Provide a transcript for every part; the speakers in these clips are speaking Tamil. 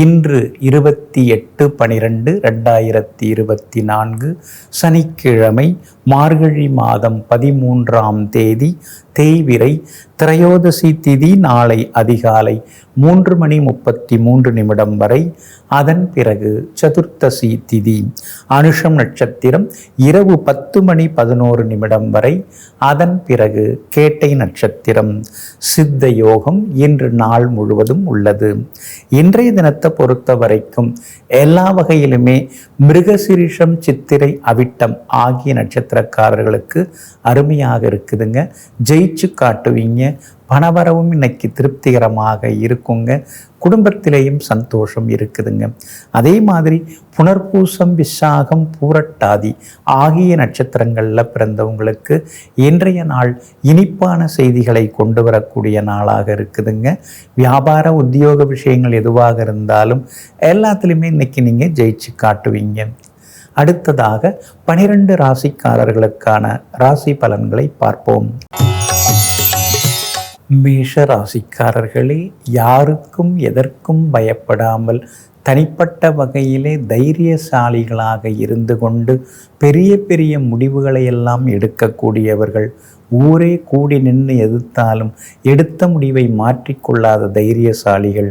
இன்று இருபத்தி எட்டு பனிரெண்டு ரெண்டாயிரத்தி இருபத்தி நான்கு சனிக்கிழமை மார்கழி மாதம் பதிமூன்றாம் தேதி தேய்விரை திரையோதசி திதி நாளை அதிகாலை மூன்று மணி முப்பத்தி மூன்று நிமிடம் வரை. அதன் பிறகு சதுர்த்தசி திதி. அனுஷம் நட்சத்திரம் இரவு பத்து மணி பதினோரு நிமிடம் வரை. அதன் பிறகு கேட்டை நட்சத்திரம். சித்த யோகம் இன்று நாள் முழுவதும் உள்ளது. இன்றைய தினத்தை பொறுத்த வரைக்கும் எல்லா வகையிலுமே மிருகசிரிஷம் சித்திரை அவிட்டம் ஆகிய நட்சத்திரக்காரர்களுக்கு அருமையாக இருக்குதுங்க. ஜெயிச்சு காட்டுவீங்க. பணவரவும் இன்னைக்கு திருப்திகரமாக இருக்குங்க. குடும்பத்திலேயும் சந்தோஷம் இருக்குதுங்க. அதே மாதிரி புனர்பூசம் விசாகம் பூரட்டாதி ஆகிய நட்சத்திரங்களில் பிறந்தவங்களுக்கு இன்றைய நாள் இனிப்பான செய்திகளை கொண்டு வரக்கூடிய நாளாக இருக்குதுங்க. வியாபார உத்தியோக விஷயங்கள் எதுவாக இருந்தாலும் எல்லாத்துலேயுமே இன்னைக்கு நீங்கள் ஜெயிச்சு காட்டுவீங்க. அடுத்ததாக பனிரெண்டு ராசிக்காரர்களுக்கான ராசி பலன்களை பார்ப்போம். மேஷ ராசிக்காரர்களே யாருக்கும் எதற்கும் பயப்படாமல் தனிப்பட்ட வகையிலே தைரியசாலிகளாக இருந்து கொண்டு பெரிய பெரிய முடிவுகளை எல்லாம் எடுக்கக்கூடியவர்கள். ஊரே கூடி நின்று எதிர்த்தாலும் எடுத்த முடிவை மாற்றிக்கொள்ளாத தைரியசாலிகள்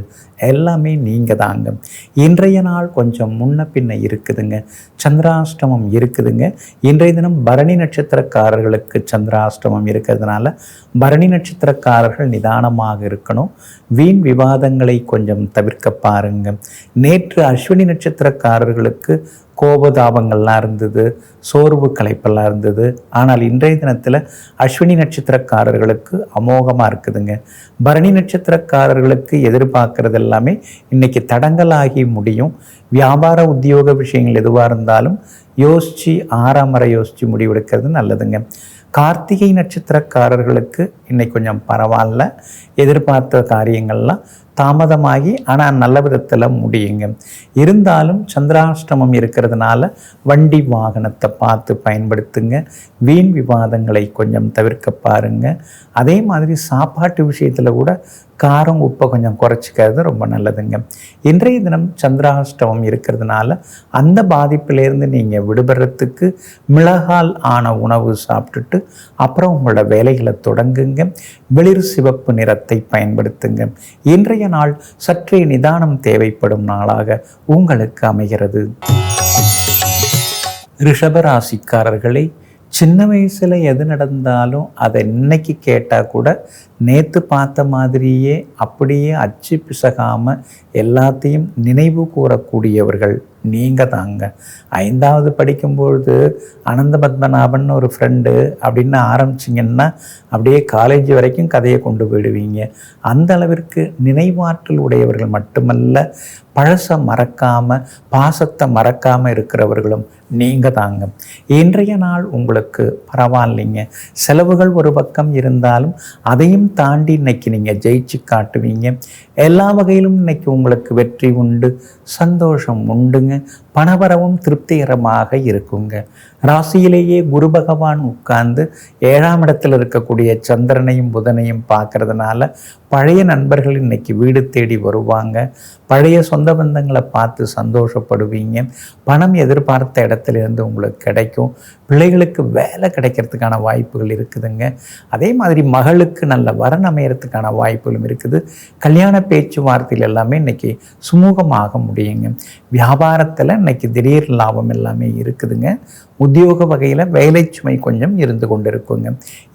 எல்லாமே நீங்கள் தாங்க. இன்றைய நாள் கொஞ்சம் முன்ன பின்ன இருக்குதுங்க. சந்திராஷ்டமம் இருக்குதுங்க. இன்றைய தினம் பரணி நட்சத்திரக்காரர்களுக்கு சந்திராஷ்டமம் இருக்கிறதுனால பரணி நட்சத்திரக்காரர்கள் நிதானமாக இருக்கணும். வீண் விவாதங்களை கொஞ்சம் தவிர்க்க பாருங்க. நேற்று அஸ்வினி நட்சத்திரக்காரர்களுக்கு கோபதாபங்கள்லாம் இருந்தது சோர்வு களைப்பெல்லாம் இருந்தது. ஆனால் இன்றைய தினத்தில் அஸ்வினி நட்சத்திரக்காரர்களுக்கு அமோகமாக இருக்குதுங்க. பரணி நட்சத்திரக்காரர்களுக்கு எதிர்பார்க்கறது எல்லாமே இன்றைக்கி தடங்கலாகி முடியும். வியாபார உத்தியோக விஷயங்கள் எதுவாக இருந்தாலும் யோசித்து ஆறாம் வரை யோசித்து முடிவெடுக்கிறது நல்லதுங்க. கார்த்திகை நட்சத்திரக்காரர்களுக்கு இன்னைக்கு கொஞ்சம் பரவாயில்ல. எதிர்பார்த்த காரியங்கள்லாம் தாமதமாகி ஆனால் நல்ல விதத்தில் முடியுங்க. இருந்தாலும் சந்திராஷ்டமம் இருக்கிறதுனால வண்டி வாகனத்தை பார்த்து பயன்படுத்துங்க. வீண் விவாதங்களை கொஞ்சம் தவிர்க்க பாருங்க. அதே மாதிரி சாப்பாட்டு விஷயத்தில் கூட காரம் உப்பை கொஞ்சம் குறைச்சிக்கிறது ரொம்ப நல்லதுங்க. இன்றைய தினம் சந்திராஷ்டமம் இருக்கிறதுனால அந்த பாதிப்பிலேருந்து நீங்கள் விடுபடுறதுக்கு மிளகால் ஆன உணவு சாப்பிட்டுட்டு அப்புறம் உங்களோட வேலைகளை தொடங்குங்க. வெளிர் சிவப்பு நிறத்தை பயன்படுத்துங்க. இன்றைய நாள் சற்றே நிதானம் தேவைப்படும் நாளாக உங்களுக்கு அமைகிறது. ரிஷபராசிக்காரர்களை சின்ன வயசில் எது நடந்தாலும் அதை இன்னைக்கு கேட்டால் கூட நேற்று பார்த்த மாதிரியே அப்படியே அச்சு பிசகாமல் எல்லாத்தையும் நினைவு கூறக்கூடியவர்கள். நீங்கள் தாங்க. ஐந்தாவது படிக்கும்பொழுது அனந்த பத்மநாபன் ஒரு ஃப்ரெண்டு அப்படின்னு ஆரம்பிச்சிங்கன்னா அப்படியே காலேஜ் வரைக்கும் கதையை கொண்டு போயிடுவீங்க. அந்த அளவிற்கு நினைவாற்றல் உடையவர்கள் மட்டுமல்ல பழசை மறக்காமல் பாசத்தை மறக்காமல் இருக்கிறவர்களும் நீங்கள் தாங்க. இன்றைய நாள் உங்களுக்கு பரவாயில்லைங்க. செலவுகள் ஒரு பக்கம் இருந்தாலும் அதையும் தாண்டி இன்னைக்கு நீங்கள் ஜெயிச்சு காட்டுவீங்க. எல்லா வகையிலும் இன்னைக்கு உங்களுக்கு வெற்றி உண்டு சந்தோஷம் உண்டுங்க. பணவரவும் திருப்திகரமாக இருக்குங்க. ராசியிலேயே குரு பகவான் உட்கார்ந்து ஏழாம் இடத்தில் இருக்கக்கூடிய சந்திரனையும் புதனையும் பார்க்கறதுனால பழைய நண்பர்கள் இன்னைக்கு வீடு தேடி வருவாங்க. பழைய சொந்த பந்தங்களை பார்த்து சந்தோஷப்படுவீங்க. பணம் எதிர்பார்த்த இடத்துல இருந்து உங்களுக்கு கிடைக்கும். பிள்ளைகளுக்கு வேலை கிடைக்கிறதுக்கான வாய்ப்புகள் இருக்குதுங்க. அதே மாதிரி மகளுக்கு நல்ல வரன் அமையறதுக்கான வாய்ப்புகளும் இருக்குது. கல்யாண பேச்சுவார்த்தையில் எல்லாமே இன்னைக்கு சுமூகமாக முடியுங்க. வியாபாரத்தில் இன்னைக்கு திடீர் லாபம் எல்லாமே இருக்குதுங்க. உத்தியோக வகையில் வேலை சுமை கொஞ்சம் இருந்து கொண்டிருக்குங்க.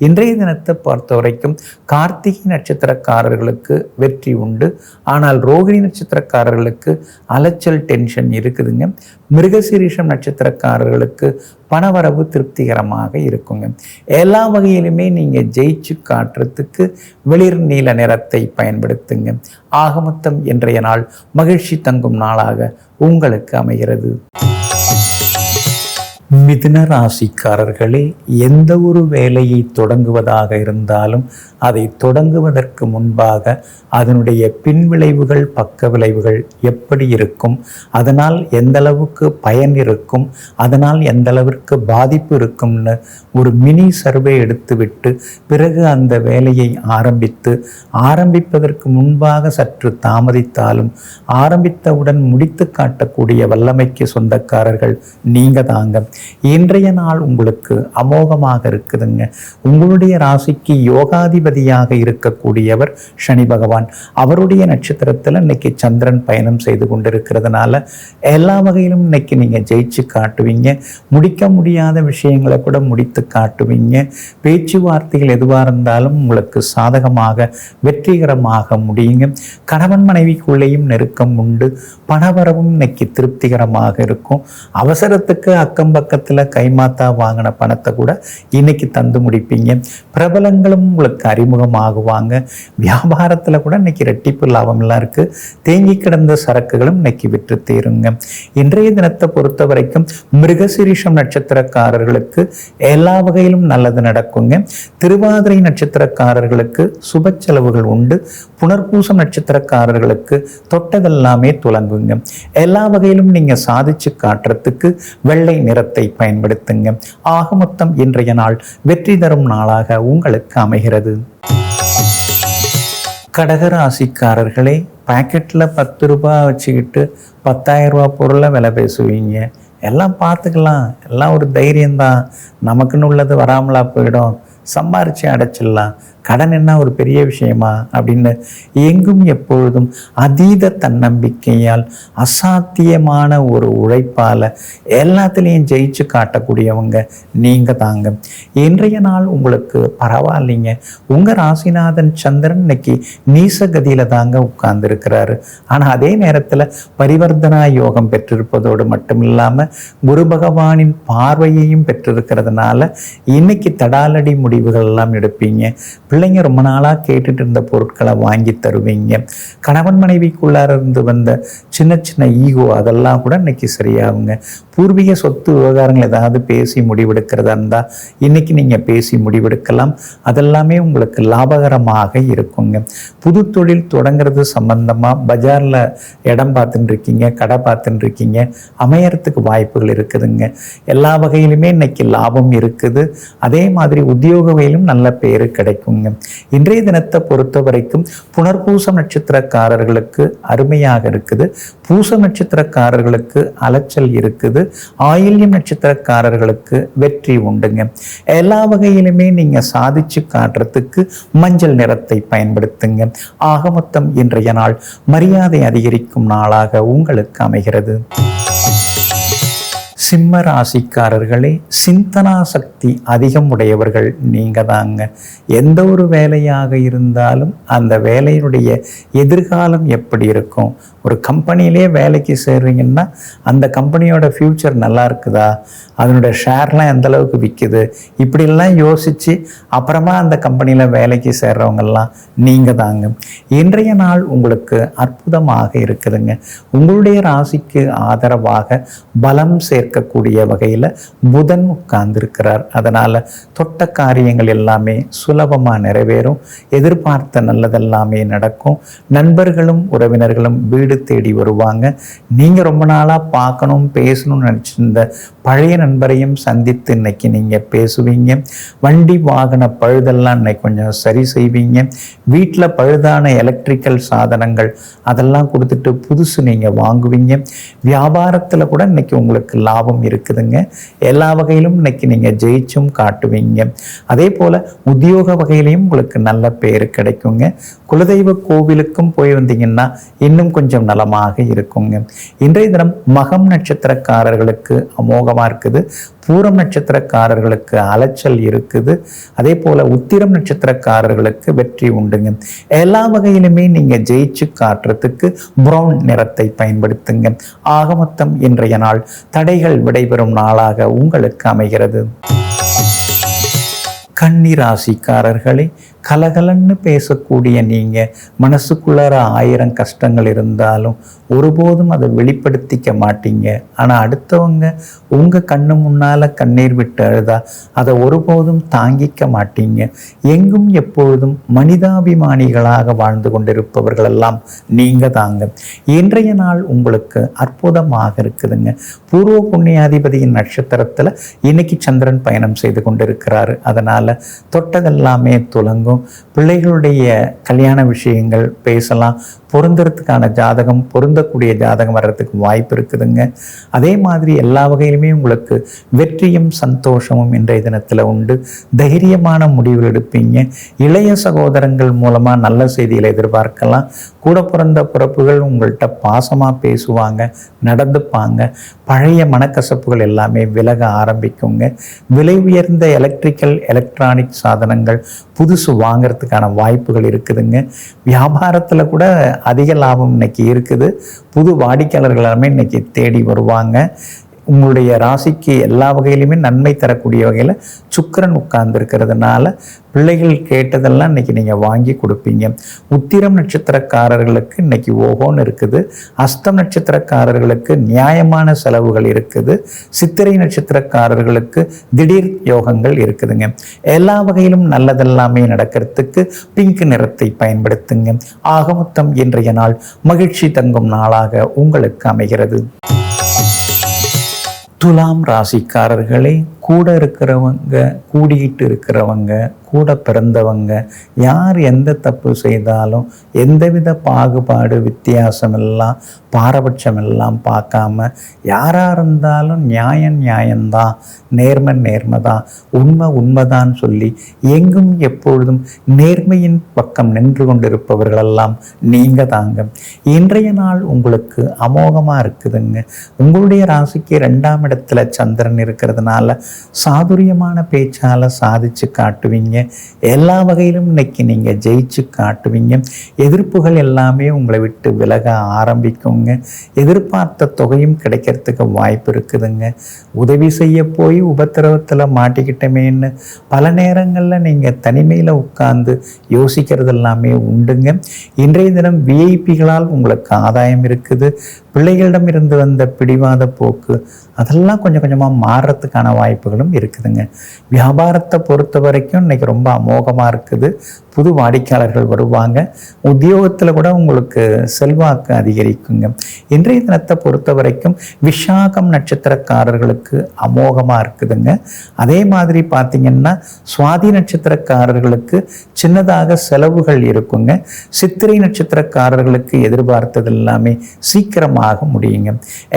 இன்றைய தினத்தை பொறுத்த வரைக்கும் கார்த்திகை நட்சத்திரக்காரர்களுக்கு வெற்றி உண்டு. ஆனால் ரோகிணி நட்சத்திரக்காரர்களுக்கு அலைச்சல் டென்ஷன் இருக்குதுங்க. மிருகசீரிஷம் நட்சத்திரக்காரர்களுக்கு பணவரவு திருப்திகரமாக இருக்குங்க. எல்லா வகையிலுமே நீங்கள் ஜெயிச்சு காட்டுறதுக்கு வெளிர் நீல நிறத்தை பயன்படுத்துங்க. ஆகமொத்தம் இன்றைய நாள் மகிழ்ச்சி தங்கும் நாளாக உங்களுக்கு அமைகிறது. மிதுன ராசிக்காரர்களே எந்த ஒரு வேலையை தொடங்குவதாக இருந்தாலும் அதை தொடங்குவதற்கு முன்பாக அதனுடைய பின்விளைவுகள் பக்க விளைவுகள் எப்படி இருக்கும் அதனால் எந்தளவுக்கு பயன் இருக்கும் அதனால் எந்தளவிற்கு பாதிப்பு இருக்கும்னு ஒரு மினி சர்வே எடுத்துவிட்டு பிறகு அந்த வேலையை ஆரம்பித்து ஆரம்பிப்பதற்கு முன்பாக சற்று தாமதித்தாலும் ஆரம்பித்தவுடன் முடித்து காட்டக்கூடிய வல்லமைக்கு சொந்தக்காரர்கள் நீங்க தாங்க. இன்றைய நாள் உங்களுக்கு அமோகமாக இருக்குதுங்க. உங்களுடைய ராசிக்கு யோகாதிபதியாக இருக்கக்கூடியவர் சனி பகவான். அவருடைய நட்சத்திரத்தில் இன்னைக்கு சந்திரன் பயணம் செய்து கொண்டிருக்கிறதுனால எல்லா வகையிலும் இன்னைக்கு நீங்கள் ஜெயிச்சு காட்டுவீங்க. முடிக்க முடியாத விஷயங்களை கூட முடித்து காட்டுவீங்க. பேச்சுவார்த்தைகள் எதுவாக இருந்தாலும் உங்களுக்கு சாதகமாக வெற்றிகரமாக முடியுங்க. கணவன் மனைவிக்குள்ளேயும் நெருக்கம் உண்டு. பணவரவும் இன்னைக்கு திருப்திகரமாக இருக்கும். அவசரத்துக்கு அக்கம் பக்கத்தில் கைமாத்தா வாங்கின பணத்தை கூட இன்னைக்கு தந்து முடிப்பீங்க. பிரபலங்களும் உங்களுக்கு அறிமுகமாகுவாங்க. வியாபாரத்தில் கூட இன்னைக்கு ரெட்டிப்பு லாபம்லாம் இருக்குது தேங்கி கிடந்த சரக்குகளும் இன்னைக்கு விற்று தீருங்க. இன்றைய தினத்தை பொறுத்த வரைக்கும் மிருகசிரீஷம் நட்சத்திரக்காரர்களுக்கு எல்லா வகையிலும் நல்லது நடக்குங்க. திருவாதிரை நட்சத்திரக்காரர்களுக்கு சுப செலவுகள் உண்டு. புனர்பூசம் நட்சத்திரக்காரர்களுக்கு தொட்டதெல்லாமே துலங்குங்க எல்லா வகையிலும் நீங்கள் சாதிச்சு காட்டுறதுக்கு வெள்ளை நிறத்தை பயன்படுத்துங்க. ஆக மொத்தம் இன்றைய நாள் வெற்றி தரும் நாளாக உங்களுக்கு அமைகிறது. கடகராசிக்காரர்களே பாக்கெட்டில் பத்து ரூபாய் வச்சுக்கிட்டு பத்தாயிரம் ரூபா பொருளை விலை பேசுவீங்க. எல்லாம் பார்த்துக்கலாம். எல்லாம் ஒரு தைரியம்தான். நமக்குன்னு உள்ளது வராமலா போயிடும். சம்பாரித்து அடைச்சிடலாம். கடன் என்ன ஒரு பெரிய விஷயமா அப்படின்னு எங்கும் எப்பொழுதும் அதீத தன்னம்பிக்கையால் அசாத்தியமான ஒரு உழைப்பால் எல்லாத்துலேயும் ஜெயிச்சு காட்டக்கூடியவங்க நீங்கள் தாங்க. இன்றைய நாள் உங்களுக்கு பரவாயில்லைங்க. உங்கள் ராசிநாதன் சந்திரன் இன்னைக்கு நீசகதியில் தாங்க உட்கார்ந்துருக்கிறாரு. ஆனால் அதே நேரத்தில் பரிவர்த்தனா யோகம் பெற்றிருப்பதோடு மட்டும் இல்லாமல் குரு பகவானின் பார்வையையும் பெற்றிருக்கிறதுனால இன்னைக்கு தடாலடி முடிவுகள் எல்லாம் எடுப்பீங்க. பிள்ளைங்க ரொம்ப நாளாக கேட்டுட்டு இருந்த பொருட்களை வாங்கி தருவீங்க. கணவன் மனைவிக்குள்ளார இருந்து வந்த சின்ன சின்ன ஈகோ அதெல்லாம் கூட இன்னைக்கு சரியாகுங்க. பூர்வீக சொத்து விவகாரங்கள் ஏதாவது பேசி முடிவெடுக்கிறதா இருந்தால் இன்னைக்கு நீங்கள் பேசி முடிவெடுக்கலாம். அதெல்லாமே உங்களுக்கு லாபகரமாக இருக்குங்க. புது தொழில் தொடங்குறது சம்பந்தமாக பஜாரில் இடம் பார்த்துட்டு இருக்கீங்க கடை பார்த்துட்டு இருக்கீங்க அமையறதுக்கு வாய்ப்புகள் இருக்குதுங்க. எல்லா வகையிலுமே இன்னைக்கு லாபம் இருக்குது. அதே மாதிரி உத்தியோக வகையிலும் நல்ல பேர் கிடைக்குங்க. இன்றைய தினத்தை பொறுத்த வரைக்கும் புனர்பூசம் நட்சத்திரக்காரர்களுக்கு அருமையாக இருக்குது. பூச நட்சத்திரக்காரர்களுக்கு அலைச்சல் இருக்குது. ஆயில்யம் நட்சத்திரக்காரர்களுக்கு வெற்றி உண்டுங்க. எல்லா வகையிலுமே நீங்க சாதிச்சு காட்டுறதுக்கு மஞ்சள் நிறத்தை பயன்படுத்துங்க. ஆக மொத்தம் இன்றைய நாள் மரியாதை அதிகரிக்கும் நாளாக உங்களுக்கு அமைகிறது. சிம்ம ராசிக்காரர்களே சிந்தனா சக்தி அதிகம் உடையவர்கள் நீங்க தாங்க எந்த ஒரு வேலையாக இருந்தாலும் அந்த வேலையினுடைய எதிர்காலம் எப்படி இருக்கும்? ஒரு கம்பெனியிலே வேலைக்கு சேர்றீங்கன்னா அந்த கம்பெனியோட ஃப்யூச்சர் நல்லா இருக்குதா? அதனுடைய ஷேர்லாம் எந்த அளவுக்கு விற்குது இப்படிலாம் யோசித்து அப்புறமா அந்த கம்பெனியில் வேலைக்கு சேர்றவங்கெல்லாம் நீங்கள் தாங்க இன்றைய நாள் உங்களுக்கு அற்புதமாக இருக்குதுங்க. உங்களுடைய ராசிக்கு ஆதரவாக பலம் சேர்க்கக்கூடிய வகையில் புதன் உட்கார்ந்திருக்கிறார். அதனால் தொட்ட காரியங்கள் எல்லாமே சுலபமாக நிறைவேறும். எதிர்பார்த்த நல்லதெல்லாமே நடக்கும். நண்பர்களும் உறவினர்களும் வீடு தேடி வருவாங்க. நீங்கள் ரொம்ப நாளாக பார்க்கணும் பேசணும்னு நினச்சிருந்த பழைய நண்பரையும் சந்தித்து இன்னைக்கு நீங்கள் பேசுவீங்க. வண்டி வாகன பழுதெல்லாம் இன்னைக்கு கொஞ்சம் சரி செய்வீங்க. வீட்டில் பழுதான எலக்ட்ரிக்கல் சாதனங்கள் அதெல்லாம் கொடுத்துட்டு புதுசு நீங்கள் வாங்குவீங்க. வியாபாரத்தில் கூட இன்னைக்கு உங்களுக்கு லாபம் இருக்குதுங்க. எல்லா வகையிலும் இன்னைக்கு நீங்கள் ஜெயிச்சும் காட்டுவீங்க. அதே போல் உத்தியோக வகையிலையும் உங்களுக்கு நல்ல பேர் கிடைக்குங்க. குலதெய்வ கோவிலுக்கும் போய் வந்தீங்கன்னா இன்னும் கொஞ்சம் நலமாக இருக்குங்க. இன்றைய தினம் மகம் நட்சத்திரக்காரர்களுக்கு அமோகமாக இருக்குது. பூரம் நட்சத்திரக்காரர்களுக்கு அலைச்சல் இருக்குது. அதே போல் உத்திரம் நட்சத்திரக்காரர்களுக்கு வெற்றி உண்டுங்க. எல்லா வகையிலுமே நீங்கள் ஜெயிச்சு காட்டுறதுக்கு ப்ரௌன் நிறத்தை பயன்படுத்துங்க. ஆக மொத்தம் இன்றைய நாள் தடைகள் விடைபெறும் நாளாக உங்களுக்கு அமைகிறது. கன்னிராசிக்காரர்களே கலகலன்னு பேசக்கூடிய நீங்கள் மனசுக்குள்ளார ஆயிரம் கஷ்டங்கள் இருந்தாலும் ஒருபோதும் அதை வெளிப்படுத்திக்க மாட்டீங்க. ஆனால் அடுத்தவங்க உங்கள் கண்ணு முன்னால் கண்ணீர் விட்டு அழுதா அதை ஒருபோதும் தாங்கிக்க மாட்டீங்க. எங்கும் எப்பொழுதும் மனிதாபிமானிகளாக வாழ்ந்து கொண்டிருப்பவர்களெல்லாம் நீங்கள் தாங்க. இன்றைய நாள் உங்களுக்கு அற்புதமாக இருக்குதுங்க. பூர்வ புண்ணியாதிபதியின் நட்சத்திரத்தில் இன்னைக்கு சந்திரன் பயணம் செய்து கொண்டிருக்கிறாரு. அதனால் தொட்டதெல்லாமே துலங்கும். பிள்ளைகளுடைய கல்யாண விஷயங்கள் பேசலாம். பொருந்துறதுக்கான ஜாதகம் பொருந்தக்கூடிய ஜாதகம் வர்றதுக்கு வாய்ப்பு இருக்குதுங்க. அதே மாதிரி எல்லா வகையிலுமே உங்களுக்கு வெற்றியும் சந்தோஷமும் இன்றைய தினத்தில் உண்டு. தைரியமான முடிவுகள் எடுப்பீங்க. இளைய சகோதரங்கள் மூலமாக நல்ல செய்திகளை எதிர்பார்க்கலாம். கூட பிறந்த பிறப்புகள் உங்கள்கிட்ட பாசமாக பேசுவாங்க நடந்துப்பாங்க. பழைய மனக்கசப்புகள் எல்லாமே விலக ஆரம்பிக்குங்க. விலை உயர்ந்த எலக்ட்ரிக்கல் எலக்ட்ரானிக் சாதனங்கள் புதுசு வாங்கிறதுக்கான வாய்ப்புகள் இருக்குதுங்க. வியாபாரத்தில் கூட அதிக லாபம் இன்னைக்கு இருக்குது. புது வாடிக்கையாளர்கள் எல்லாமே இன்னைக்கு தேடி வருவாங்க. உங்களுடைய ராசிக்கு எல்லா வகையிலுமே நன்மை தரக்கூடிய வகையில் சுக்கிரன் உட்கார்ந்து இருக்கிறதுனால பிள்ளைகள் கேட்டதெல்லாம் இன்னைக்கு நீங்கள் வாங்கி கொடுப்பீங்க. உத்திரம் நட்சத்திரக்காரர்களுக்கு இன்னைக்கு ஓகோன்னு இருக்குது. அஸ்தம் நட்சத்திரக்காரர்களுக்கு நியாயமான செலவுகள் இருக்குது. சித்திரை நட்சத்திரக்காரர்களுக்கு திடீர் யோகங்கள் இருக்குதுங்க. எல்லா வகையிலும் நல்லதெல்லாமே நடக்கிறதுக்கு பிங்க் நிறத்தை பயன்படுத்துங்க. ஆகமொத்தம் இன்றைய நாள் மகிழ்ச்சி தங்கும் நாளாக உங்களுக்கு அமைகிறது. துலாம் ராசிக்காரர்களே கூட இருக்கிறவங்க கூடிக்கிட்டு இருக்கிறவங்க கூட பிறந்தவங்க யார் எந்த தப்பு செய்தாலும் எந்தவித பாகுபாடு வித்தியாசம் எல்லாம் பாரபட்சம் எல்லாம் பார்க்காம யாராக இருந்தாலும் நியாயம் நியாயம்தான் நேர்மை நேர்மை தான் உண்மை உண்மைதான் சொல்லி எங்கும் எப்பொழுதும் நேர்மையின் பக்கம் நின்று கொண்டிருப்பவர்களெல்லாம் நீங்கள் தாங்க. இன்றைய நாள் உங்களுக்கு அமோகமாக இருக்குதுங்க. உங்களுடைய ராசிக்கு ரெண்டாம் இடத்துல சந்திரன் இருக்கிறதுனால சாதுரியமான பேச்சால் சாதிச்சு காட்டுவீங்க. எல்லா வகையிலும் இன்னைக்கு நீங்கள் ஜெயிச்சு காட்டுவீங்க. எதிர்ப்புகள் எல்லாமே உங்களை விட்டு விலக ஆரம்பிக்குங்க. எதிர்பார்த்த தொகையும் கிடைக்கிறதுக்கு வாய்ப்பு இருக்குதுங்க. உதவி செய்ய போய் உபத்திரவத்தில் மாட்டிக்கிட்டமேன்னு பல நேரங்களில் நீங்கள் தனிமையில் உட்கார்ந்து யோசிக்கிறது எல்லாமே உண்டுங்க. இன்றைய தினம் விஐபிகளால் உங்களுக்கு ஆதாயம் இருக்குது. பிள்ளைகளிடம் இருந்து வந்த பிடிவாத போக்கு அதெல்லாம் கொஞ்சம் கொஞ்சமாக மாறுறதுக்கான வாய்ப்பு வாய்ப்புகளும் இருக்குதுங்க. வியாபாரத்தை பொறுத்த வரைக்கும் இன்னைக்கு ரொம்ப அமோகமாக இருக்குது. புது வாடிக்கையாளர்கள் வருவாங்க. உத்தியோகத்தில் கூட உங்களுக்கு செல்வாக்கு அதிகரிக்குங்க. இன்றைய தினத்தை பொறுத்த வரைக்கும் விஷாகம் நட்சத்திரக்காரர்களுக்கு அமோகமாக இருக்குதுங்க. அதே மாதிரி பார்த்தீங்கன்னா சுவாதி நட்சத்திரக்காரர்களுக்கு சின்னதாக செலவுகள் இருக்குங்க. சித்திரை நட்சத்திரக்காரர்களுக்கு எதிர்பார்த்தது எல்லாமே சீக்கிரமாக முடியுங்க.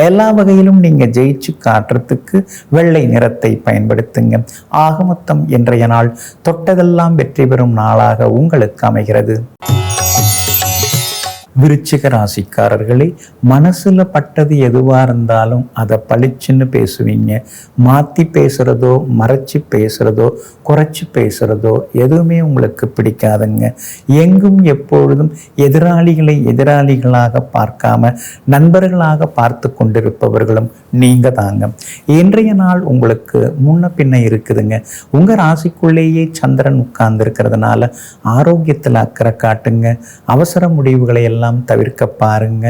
எல்லா வகையிலும் நீங்கள் ஜெயிச்சு காட்டுறதுக்கு வெள்ளை நிறத்தை பயன்படுத்துங்க. ஆகமொத்தம் இன்றைய நாள் தொட்டதெல்லாம் வெற்றி பெறும் நாளாக உங்களுக்கு அமைகிறது. விருச்சிக ராசிக்காரர்களே மனசுல பட்டது எதுவா இருந்தாலும் அதை பளிச்சுன்னு பேசுவீங்க. மாத்தி பேசுறதோ மறைச்சு பேசுறதோ குறைச்சி பேசுறதோ எதுவுமே உங்களுக்கு பிடிக்காதுங்க. எங்கும் எப்பொழுதும் எதிராளிகளை எதிராளிகளாக பார்க்காம நண்பர்களாக பார்த்து கொண்டிருப்பவர்களும் நீங்க தாங்க. இன்றைய நாள் உங்களுக்கு முன்ன பின்ன இருக்குதுங்க. உங்க ராசிக்குள்ளேயே சந்திரன் உட்கார்ந்து இருக்கிறதுனால ஆரோக்கியத்தில் அக்கறை காட்டுங்க. அவசர முடிவுகளை எல்லாம் தவிர்க்க பாருங்க.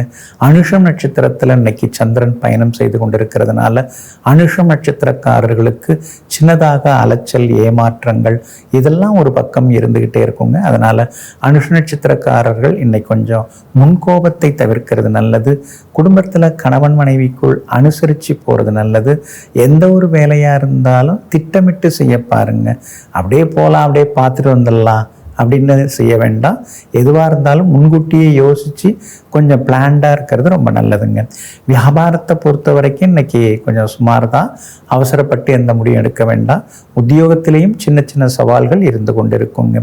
அனுஷம் நட்சத்திரத்தில் இன்னைக்கு சந்திரன் பயணம் செய்து கொண்டிருக்கிறதுனால அனுஷம் நட்சத்திரக்காரர்களுக்கு சின்னதாக அலைச்சல் ஏமாற்றங்கள் இதெல்லாம் ஒரு பக்கம் இருந்துகிட்டே இருக்குங்க. அதனால அனுஷ நட்சத்திரக்காரர்கள் இன்னைக்கு கொஞ்சம் முன்கோபத்தை தவிர்க்கிறது நல்லது. குடும்பத்தில் கணவன் மனைவிக்குள் அனுசரித்து போகிறது நல்லது. எந்த ஒரு வேலையாக இருந்தாலும் திட்டமிட்டு செய்ய பாருங்க. அப்படியே போகலாம் அப்படியே பார்த்துட்டு வந்துடலாம். அப்படின்னு செய்ய வேண்டாம். எதுவாக இருந்தாலும் முன்கூட்டியே யோசித்து கொஞ்சம் பிளான்டாக இருக்கிறது ரொம்ப நல்லதுங்க. வியாபாரத்தை பொறுத்த வரைக்கும் இன்னைக்கு கொஞ்சம் சுமார் தான் அவசரப்பட்டு எந்த முடிவும் எடுக்க வேண்டாம். உத்தியோகத்திலையும் சின்ன சின்ன சவால்கள் இருந்து கொண்டிருக்குங்க.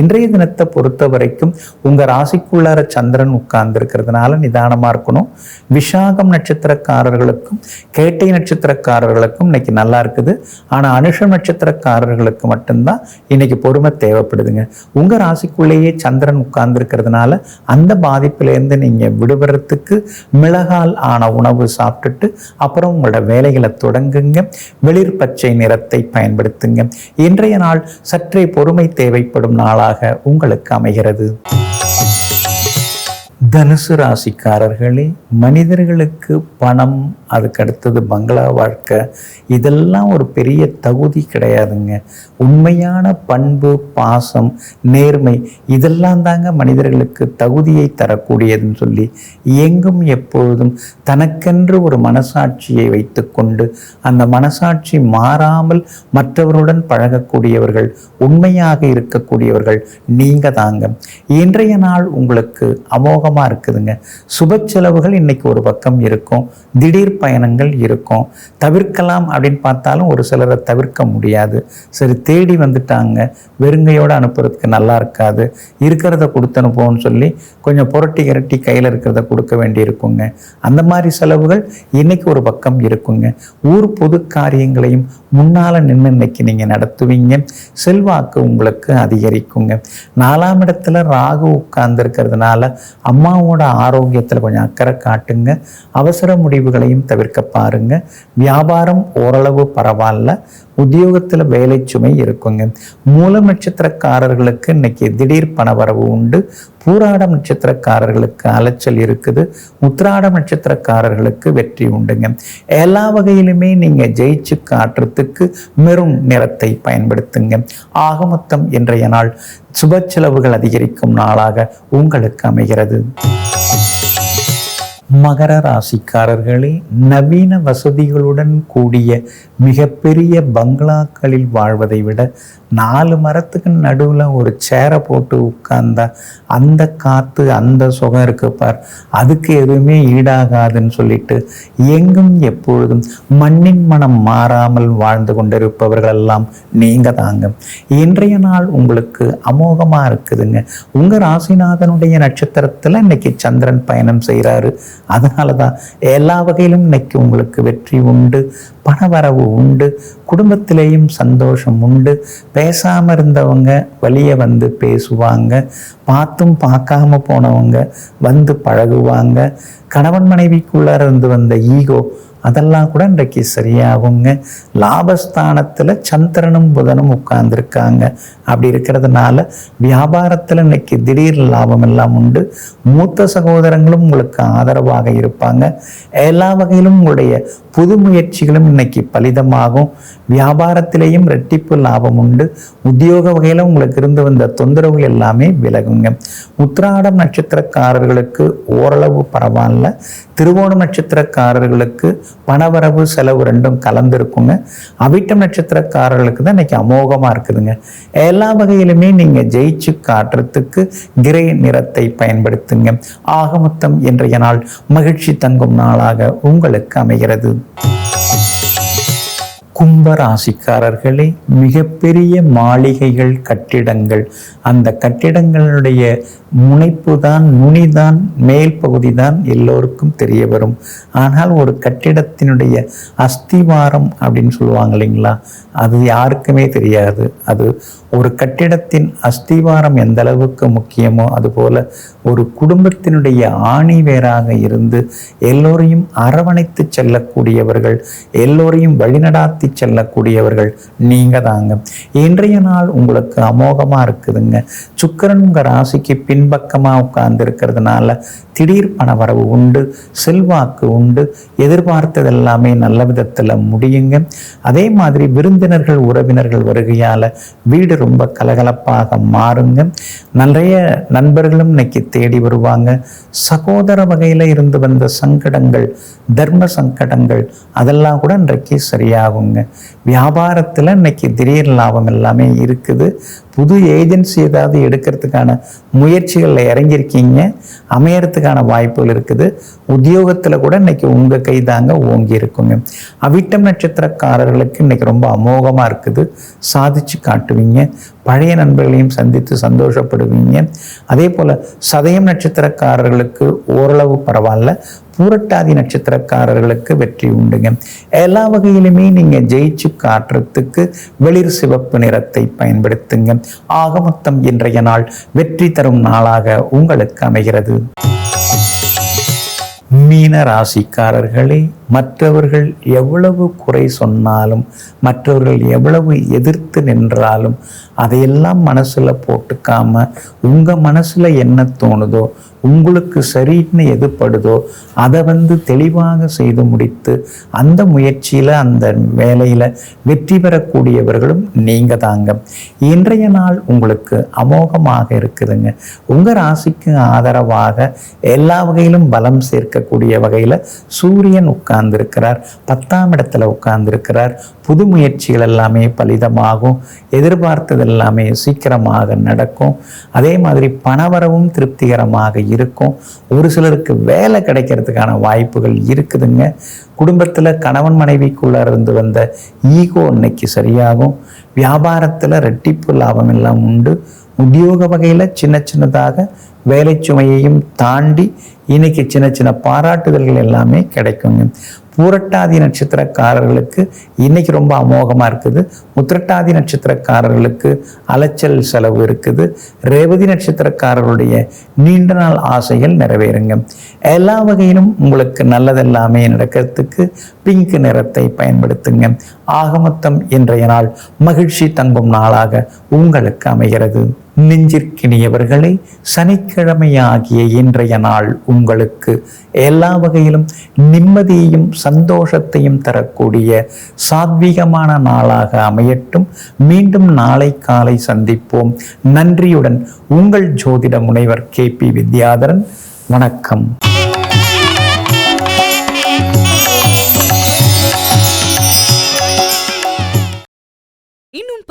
இன்றைய தினத்தை பொறுத்த வரைக்கும் உங்கள் ராசிக்குள்ளார சந்திரன் உட்கார்ந்து இருக்கிறதுனால நிதானமாக இருக்கணும். விஷாகம் நட்சத்திரக்காரர்களுக்கும் கேட்டை நட்சத்திரக்காரர்களுக்கும் இன்னைக்கு நல்லா இருக்குது. ஆனால் அனுஷம் நட்சத்திரக்காரர்களுக்கு மட்டும்தான் இன்னைக்கு பொறுமை தேவைப்படுதுங்க. உங்கள் ராசிக்குள்ளேயே சந்திரன் உட்கார்ந்துருக்கிறதுனால அந்த பாதிப்பிலேருந்து நீங்கள் விடுபடுறதுக்கு மிளகால் ஆன உணவு சாப்பிட்டுட்டு அப்புறம் உங்களோட வேலைகளை தொடங்குங்க. வெளிர் பச்சை நிறத்தை பயன்படுத்துங்க. இன்றைய நாள் சற்றே பொறுமை தேவைப்படும் நாளாக உங்களுக்கு அமைகிறது. தனுசு ராசிக்காரர்களே மனிதர்களுக்கு பணம் அதுக்கு அடுத்தது பங்களா வாழ்க்கை இதெல்லாம் ஒரு பெரிய தகுதி கிடையாதுங்க. உண்மையான பண்பு பாசம் நேர்மை இதெல்லாம் தாங்க மனிதர்களுக்கு தகுதியை தரக்கூடியதுன்னு சொல்லி எங்கும் எப்பொழுதும் தனக்கென்று ஒரு மனசாட்சியை வைத்துக்கொண்டு அந்த மனசாட்சி மாறாமல் மற்றவருடன் பழகக்கூடியவர்கள் உண்மையாக இருக்கக்கூடியவர்கள் நீங்க தாங்க. இன்றைய நாள் உங்களுக்கு அமோகமாக இருக்குதுங்க. சுப செலவுகள் இன்னைக்கு ஒரு பக்கம் இருக்கும். திடீர் பயணங்கள் இருக்கும். தவிர்க்கலாம் அப்படின்னு பார்த்தாலும் ஒரு சிலரை தவிர்க்க முடியாது. சரி தேடி வந்துட்டாங்க. வெறுங்கையோடு அனுப்புறதுக்கு நல்லா இருக்காது. இருக்கிறத கொடுத்து அனுப்புவோம்னு சொல்லி கொஞ்சம் புரட்டி இரட்டி கையில் இருக்கிறத கொடுக்க வேண்டி இருக்குங்க அந்த மாதிரி செலவுகள் இன்னைக்கு ஒரு பக்கம் இருக்குங்க. ஊர் பொது காரியங்களையும் முன்னால் நின்று இன்னைக்கு நீங்கள் நடத்துவீங்க. செல்வாக்கு உங்களுக்கு அதிகரிக்குங்க. நாலாம் இடத்துல ராகு உட்கார்ந்துருக்கிறதுனால அம்மாவோட ஆரோக்கியத்தில் கொஞ்சம் அக்கறை காட்டுங்க. அவசர முடிவுகளையும் தவிர்க்க பாருங்க. வியாபாரம் ஓரளவு பரவாயில்ல. உத்தியோகத்தில் வேலை சுமை இருக்குங்க. மூலம் நட்சத்திரக்காரர்களுக்கு இன்னைக்கு திடீர் பணவரவு உண்டு. பூராடம் நட்சத்திரக்காரர்களுக்கு அலைச்சல் இருக்குது. உத்திராடம் நட்சத்திரக்காரர்களுக்கு வெற்றி உண்டுங்க. எல்லா வகையிலுமே நீங்கள் ஜெயிச்சு காட்டுறதுக்கு மெரும் நிறத்தை பயன்படுத்துங்க. ஆகமொத்தம் இன்றைய நாள் சுப செலவுகள் அதிகரிக்கும் நாளாக உங்களுக்கு அமைகிறது. மகர ராசிக்காரர்களே நவீன வசதிகளுடன் கூடிய மிகப்பெரிய பங்களாக்களில் வாழ்வதை விட நாலு மரத்துக்கு நடுவில் ஒரு சேரை போட்டு உட்கார்ந்தா அந்த காற்று அந்த சுகம் இருக்கு பார். அதுக்கு எதுவுமே ஈடாகாதுன்னு சொல்லிட்டு எங்கும் எப்பொழுதும் மண்ணின் மனம் மாறாமல் வாழ்ந்து கொண்டிருப்பவர்கள் எல்லாம் நீங்க தாங்க. இன்றைய நாள் உங்களுக்கு அமோகமா இருக்குதுங்க. உங்க ராசிநாதனுடைய நட்சத்திரத்தில் இன்னைக்கு சந்திரன் பயணம் செய்கிறாரு அதனால தான் எல்லா வகையிலும் இன்னைக்கு உங்களுக்கு வெற்றி உண்டு பணவரவு உண்டு குடும்பத்திலேயும் சந்தோஷம் உண்டு. பேசாமல் இருந்தவங்க வழியை வந்து பேசுவாங்க பார்த்தும் பார்க்காம போனவங்க வந்து பழகுவாங்க. கணவன் மனைவிக்குள்ளார இருந்து வந்த ஈகோ அதெல்லாம் கூட இன்றைக்கு சரியாகுங்க. லாபஸ்தானத்தில் சந்திரனும் புதனும் உட்கார்ந்துருக்காங்க. அப்படி இருக்கிறதுனால வியாபாரத்தில் இன்னைக்கு திடீர் லாபம் எல்லாம் உண்டு. மூத்த சகோதரங்களும் உங்களுக்கு ஆதரவாக இருப்பாங்க. எல்லா வகையிலும் உங்களுடைய புது முயற்சிகளும் இன்னைக்கு பலிதமாகும். வியாபாரத்திலேயும் ரெட்டிப்பு லாபம் உண்டு. உத்தியோக வகையில் உங்களுக்கு இருந்து வந்த தொந்தரவு எல்லாமே விலகுங்க. உத்திராடம் நட்சத்திரக்காரர்களுக்கு ஓரளவு பரவாயில்ல. திருவோணம் நட்சத்திரக்காரர்களுக்கு பணவரவு செலவு ரெண்டும் கலந்துருக்குங்க. அவிட்டம் நட்சத்திரக்காரர்களுக்கு தான் இன்னைக்கு அமோகமாக இருக்குதுங்க. எல்லா வகையிலுமே நீங்கள் ஜெயிச்சு காட்டுறதுக்கு கிரை நிறத்தை பயன்படுத்துங்க. ஆகமொத்தம் இன்றைய நாள் மகிழ்ச்சி தங்கும் நாளாக உங்களுக்கு அமைகிறது. கும்ப ராசிக்காரர்களே மிகப்பெரிய மாளிகைகள் கட்டிடங்கள். அந்த கட்டிடங்களுடைய முனைப்பு தான் நுனிதான் மேல் பகுதி தான் எல்லோருக்கும் தெரிய வரும் ஆனால் ஒரு கட்டிடத்தினுடைய அஸ்திவாரம் அப்படின்னு சொல்லுவாங்க இல்லைங்களா? அது யாருக்குமே தெரியாது. அது ஒரு கட்டிடத்தின் அஸ்திவாரம் எந்த அளவுக்கு முக்கியமோ அதுபோல ஒரு குடும்பத்தினுடைய ஆணி வேறாக இருந்து எல்லோரையும் அரவணைத்து செல்லக்கூடியவர்கள் எல்லோரையும் வழிநடாத்தி செல்லக்கூடியவர்கள் நீங்க தாங்க. இன்றைய நாள் உங்களுக்கு அமோகமா இருக்குதுங்க. சுக்கரன் உங்க ராசிக்கு பின்பக்கமா உட்கார்ந்து இருக்கிறதுனால திடீர் பணவரவு உண்டு செல்வாக்கு உண்டு எதிர்பார்த்தது எல்லாமே நல்ல விதத்துல முடியுங்க. அதே மாதிரி விருந்தினர்கள் உறவினர்கள் வருகையால வீடு ரொம்ப கலகலப்பாக மாறுங்க. நிறைய நண்பர்களும் இன்னைக்கு தேடி வருவாங்க. சகோதர வகையில இருந்து வந்த சங்கடங்கள் தர்ம சங்கடங்கள் அதெல்லாம் கூட இன்றைக்கு சரியாகுங்க. வியாபாரத்தில் இன்னைக்கு திடீர் லாபம் எல்லாமே இருக்குது. புது ஏஜென்சி ஏதாவது எடுக்கிறதுக்கான முயற்சிகளில் இறங்கியிருக்கீங்க அமையறதுக்கான வாய்ப்புகள் இருக்குது. உத்தியோகத்தில் கூட இன்னைக்கு உங்கள் கை தாங்க ஓங்கி இருக்குங்க அவிட்டம் நட்சத்திரக்காரர்களுக்கு இன்னைக்கு ரொம்ப அமோகமாக இருக்குது. சாதிச்சு காட்டுவீங்க பழைய நண்பர்களையும் சந்தித்து சந்தோஷப்படுவீங்க. அதே போல் சதயம் நட்சத்திரக்காரர்களுக்கு ஓரளவு பரவாயில்ல பூரட்டாதி நட்சத்திரக்காரர்களுக்கு வெற்றி உண்டுங்க. எல்லா வகையிலுமே நீங்கள் ஜெயிச்சு காட்டுறதுக்கு வெளிர் சிவப்பு நிறத்தை பயன்படுத்துங்க. ஆக மொத்தம் இன்றைய நாள் வெற்றி தரும் நாளாக உங்களுக்கு அமைகிறது. மீன ராசிக்காரர்களே மற்றவர்கள் எவ்வளவு குறை சொன்னாலும் மற்றவர்கள் எவ்வளவு எதிர்த்து நின்றாலும் அதையெல்லாம் மனசில் போட்டுக்காம உங்கள் மனசில் என்ன தோணுதோ உங்களுக்கு சரின்னு எதுப்படுதோ அதை வந்து தெளிவாக செய்து முடித்து அந்த முயற்சியில் அந்த வேலையில் வெற்றி பெறக்கூடியவர்களும் நீங்கள் தாங்க. இன்றைய நாள் உங்களுக்கு அமோகமாக இருக்குதுங்க. உங்கள் ராசிக்கு ஆதரவாக எல்லா வகையிலும் பலம் சேர்க்கக்கூடிய வகையில் சூரியன் உட்கார்ந்திருக்கிறார். பத்தாம் இடத்துல உட்கார்ந்திருக்கிறார். புது முயற்சிகள் எல்லாமே பலிதமாகும். எதிர்பார்த்தது எல்லாமே சீக்கிரமாக நடக்கும். அதே மாதிரி பணவரவும் திருப்திகரமாக இருக்கும். ஒரு சிலருக்கு வேலை கிடைக்கிறதுக்கான வாய்ப்புகள் இருக்குதுங்க. குடும்பத்தில் கணவன் மனைவிக்குள்ள இருந்து வந்த ஈகோ இன்னைக்கு சரியாகும். வியாபாரத்தில் ரெட்டிப்பு லாபம் எல்லாம் உண்டு. உத்தியோக வகையில் சின்ன சின்னதாக வேலை சுமையையும் தாண்டி இன்னைக்கு சின்ன சின்ன பாராட்டுதல்கள் எல்லாமே கிடைக்குங்க. பூரட்டாதி நட்சத்திரக்காரர்களுக்கு இன்னைக்கு ரொம்ப அமோகமாக இருக்குது. உத்திரட்டாதி நட்சத்திரக்காரர்களுக்கு அலைச்சல் செலவு இருக்குது. ரேவதி நட்சத்திரக்காரர்களுடைய நீண்ட நாள் ஆசைகள் நிறைவேறுங்க. எல்லா வகையிலும் உங்களுக்கு நல்லதெல்லாமே நடக்கிறதுக்கு பிங்க் நிறத்தை பயன்படுத்துங்க. ஆகமொத்தம் இன்றைய நாள் மகிழ்ச்சி தங்கும் நாளாக உங்களுக்கு அமைகிறது. நெஞ்சிற்கினியவர்களே சனிக்கிழமையாகிய இன்றைய நாள் உங்களுக்கு எல்லா வகையிலும் நிம்மதியையும் சந்தோஷத்தையும் தரக்கூடிய சாத்வீகமான நாளாக அமையட்டும். மீண்டும் நாளை காலை சந்திப்போம். நன்றியுடன் உங்கள் ஜோதிட முனைவர் கே பி வித்யாதரன். வணக்கம்.